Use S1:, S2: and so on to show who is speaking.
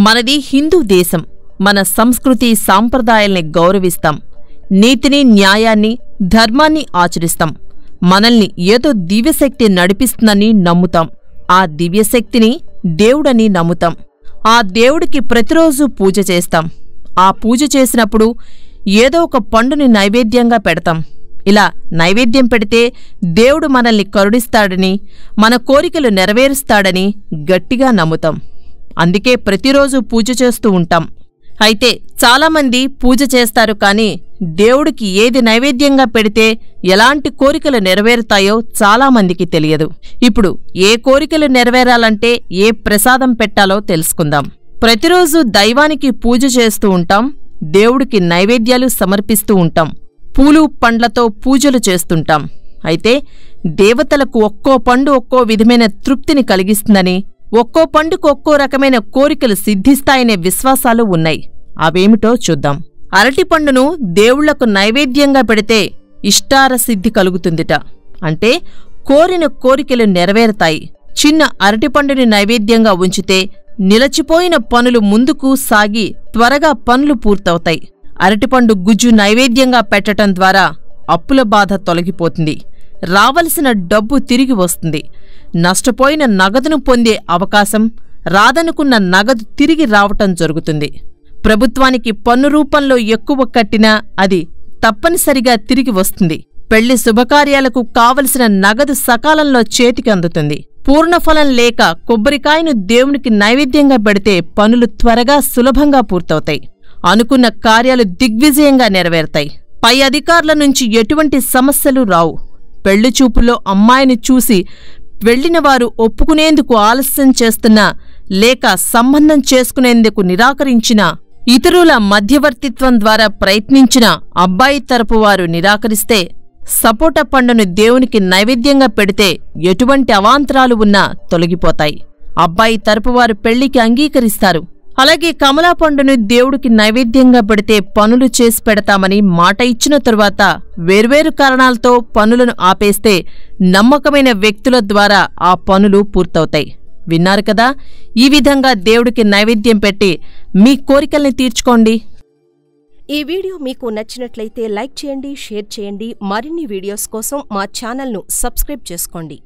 S1: మనది హిందూ దేశం. మన సంస్కృతి సాంప్రదాయాల్ని గౌరవిస్తాం. నీతిని న్యాయాన్ని ధర్మాన్ని ఆచరిస్తాం. మనల్ని ఏదో దివ్యశక్తి నడిపిస్తుందని నమ్ముతాం. ఆ దివ్యశక్తిని దేవుడని నమ్ముతాం. ఆ దేవుడికి ప్రతిరోజు పూజ చేస్తాం. ఆ పూజ చేసినప్పుడు ఏదో ఒక పండుని నైవేద్యంగా పెడతాం. ఇలా నైవేద్యం పెడితే దేవుడు మనల్ని కరుణిస్తాడని మన కోరికలు నెరవేరుస్తాడని గట్టిగా నమ్ముతాం. అందుకే ప్రతిరోజు పూజ చేస్తూ ఉంటాం. అయితే చాలామంది పూజ చేస్తారు కానీ దేవుడికి ఏది నైవేద్యంగా పెడితే ఎలాంటి కోరికలు నెరవేరుతాయో చాలామందికి తెలియదు. ఇప్పుడు ఏ కోరికలు నెరవేరాలంటే ఏ ప్రసాదం పెట్టాలో తెలుసుకుందాం. ప్రతిరోజు దైవానికి పూజ చేస్తూ ఉంటాం దేవుడికి నైవేద్యాలు సమర్పిస్తూ ఉంటాం పూలు పండ్లతో పూజలు చేస్తుంటాం. అయితే దేవతలకు ఒక్కో పండు ఒక్కో విధమైన తృప్తిని కలిగిస్తుందని ఒక్కో పండుకు ఒక్కో రకమైన కోరికలు సిద్ధిస్తాయనే విశ్వాసాలు ఉన్నాయి. అవేమిటో చూద్దాం. అరటిపండును దేవుళ్ళకు నైవేద్యంగా పెడితే ఇష్టార సిద్ధి కలుగుతుందిట. అంటే కోరిన కోరికలు నెరవేరుతాయి. చిన్న అరటిపండుని నైవేద్యంగా ఉంచితే నిలచిపోయిన పనులు ముందుకు సాగి త్వరగా పనులు పూర్తవుతాయి. అరటిపండు గుజ్జు నైవేద్యంగా పెట్టటం ద్వారా అప్పుల బాధ తొలగిపోతుంది. రావలసిన డబ్బు తిరిగి వస్తుంది. నష్టపోయిన నగదును పొందే అవకాశం రాదనుకున్న నగదు తిరిగి రావటం జరుగుతుంది. ప్రభుత్వానికి పన్ను రూపంలో ఎక్కువ కట్టినా అది తప్పనిసరిగా తిరిగి వస్తుంది. పెళ్ళి శుభకార్యాలకు కావలసిన నగదు సకాలంలో చేతికి అందుతుంది. పూర్ణఫలం లేక కొబ్బరికాయను దేవునికి నైవేద్యంగా పెడితే పనులు త్వరగా సులభంగా పూర్తవుతాయి. అనుకున్న కార్యాలు దిగ్విజయంగా నెరవేరుతాయి. పై అధికారుల నుంచి ఎటువంటి సమస్యలు రావు. పెళ్ళిచూపులో అమ్మాయిని చూసి వెళ్ళినవారు ఒప్పుకునేందుకు ఆలస్యం చేస్తున్నా లేక సంబంధం చేసుకునేందుకు నిరాకరించినా ఇతరుల మధ్యవర్తిత్వం ద్వారా ప్రయత్నించిన అబ్బాయి తరపు వారు నిరాకరిస్తే సపోటా పండును దేవునికి నైవేద్యంగా పెడితే ఎటువంటి అవాంతరాలు ఉన్నా తొలగిపోతాయి. అబ్బాయి తరపువారు పెళ్ళికి అంగీకరిస్తారు. అలాగే కమలా పండును దేవుడికి నైవేద్యంగా పెడితే పనులు చేసి పెడతామని మాట ఇచ్చిన తరువాత వేర్వేరు కారణాలతో పనులను ఆపేస్తే నమ్మకమైన వ్యక్తుల ద్వారా ఆ పనులు పూర్తవుతాయి. విన్నారు కదా? ఈ విధంగా దేవుడికి నైవేద్యం పెట్టి మీ కోరికల్ని తీర్చుకోండి.
S2: ఈ వీడియో మీకు నచ్చినట్లయితే లైక్ చేయండి షేర్ చేయండి. మరిన్ని వీడియోస్ కోసం మా ఛానల్ను సబ్స్క్రైబ్ చేసుకోండి.